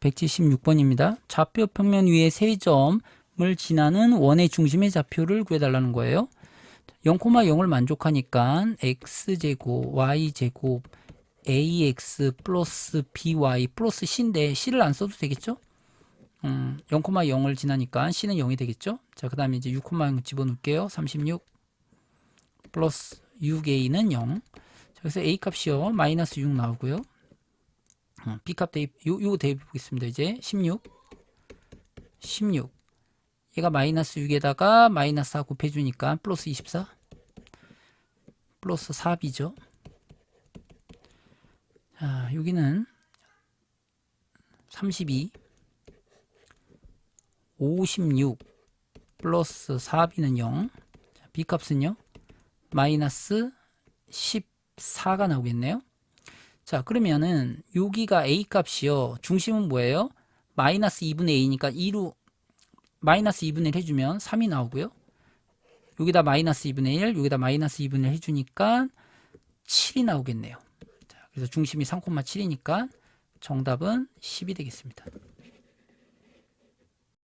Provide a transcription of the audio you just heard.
176번입니다. 좌표 평면 위에 세 점을 지나는 원의 중심의 좌표를 구해달라는 거예요. 0,0을 만족하니까 x제곱, y제곱, ax 플러스 by 플러스 c인데 c를 안 써도 되겠죠? 음, 0,0을 지나니까 c는 0이 되겠죠? 자, 그 다음에 이제 6,0 집어넣을게요. 36 플러스 6a는 0. 자, 그래서 a 값이요. 마이너스 6 나오고요. 어, B값 대입, 요, 요 대입해 보겠습니다. 이제 16, 16. 얘가 마이너스 6에다가 마이너스 4 곱해주니까 플러스 24, 플러스 4B죠. 자, 여기는 32, 56, 플러스 4B는 0. 자, B값은요, 마이너스 14가 나오겠네요. 자 그러면은 여기가 a 값이요. 중심은 뭐예요? 마이너스 2분의 a니까 2로 마이너스 2분의 1 해주면 3이 나오고요. 여기다 마이너스 2분의 1 여기다 마이너스 2분의 1 해주니까 7이 나오겠네요. 자, 그래서 중심이 3,7이니까 정답은 10이 되겠습니다